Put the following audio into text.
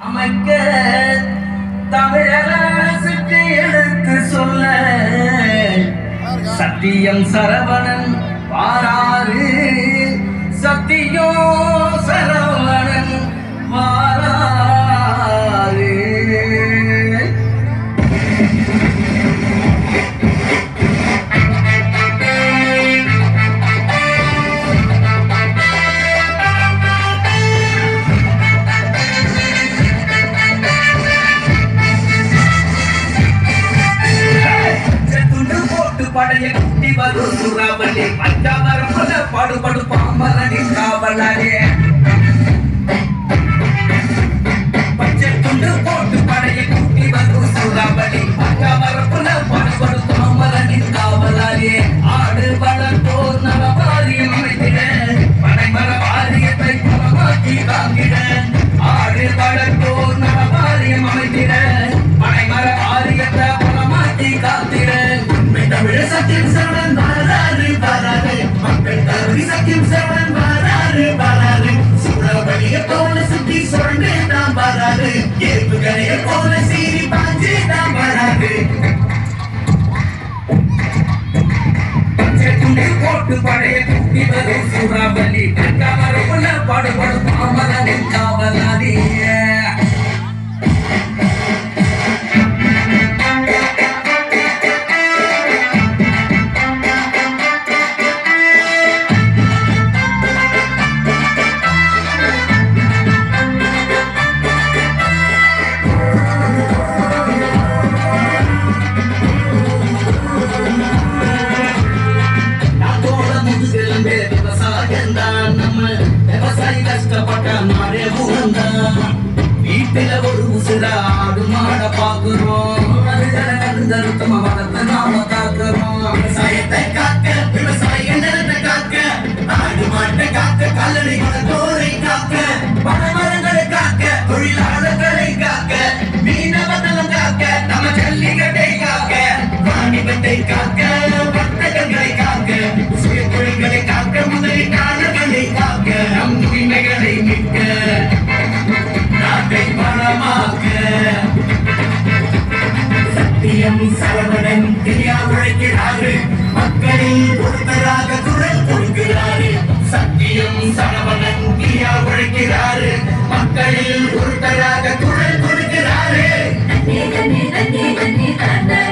அமைக்க தமிழக அரசுக்கு எடுத்து சொல்ல. சத்தியம் சரவணன் பாராறு சத்தியம் படைய குட்டி வரும் சூறாவளி. கமரப்புல பாடுபடும் பாமரனின் காவலாளியே மக்களை காக்க வர்த்தகங்களை காக்க சிறிய தொழில்களை காக்க முதலீட்டாளர்களை காக்க நம் உரிமைகளை மீட்க நாட்டை பலமாக்க சத்தியம் சரவணன் தெரியா உழைக்கிறாரு மக்களின் பொறுத்தராக குரல் கொடுக்கிறாரு சத்தியம் சரவணன் தெரியா உழைக்கிறாரு மக்களில் பொறுத்தராக குரல் கொடுக்கிறாரு தண்ணி தண்ணி தண்ணி தண்ணி தண்ணி